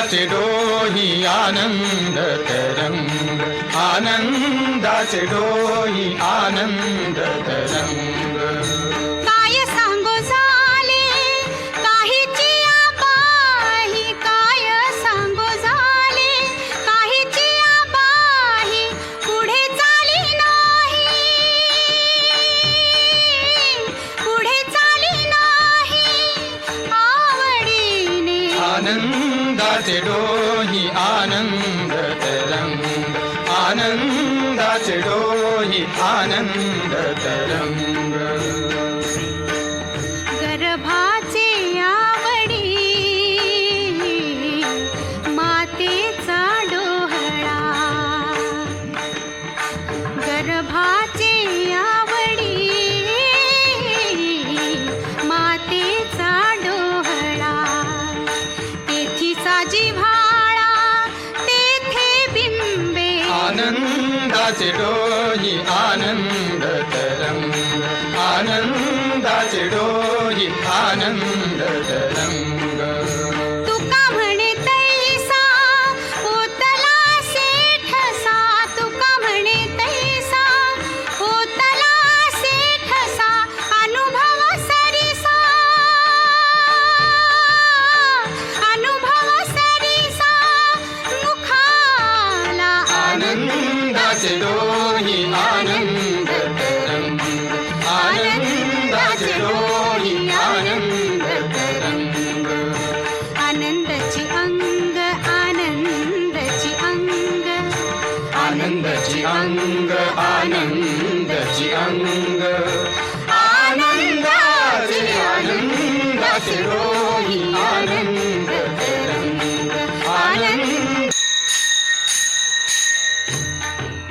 आनंदाचे डोही आनंद तरंग. आनंदाचे डोही आनंद तरंग. काय सांगू झाले? काहीची आबाही काय सांगू झाले? काहीची आबाही पुढे चाली नाही. पुढे चाली नाही. आवडीने आनंदाचे डोही आनंद तरंग. आनंदाचे डोही आनंद तरंग. आनंदाचे डोही आनंद तरंग. आनंदाचे डोही आनंद तरंग. आनंदाचे डोही आनंद आनंदाचे डोही आनंद आनंदाची अंग आनंदाची अंग आनंदाची अंग आनंदाची अंग.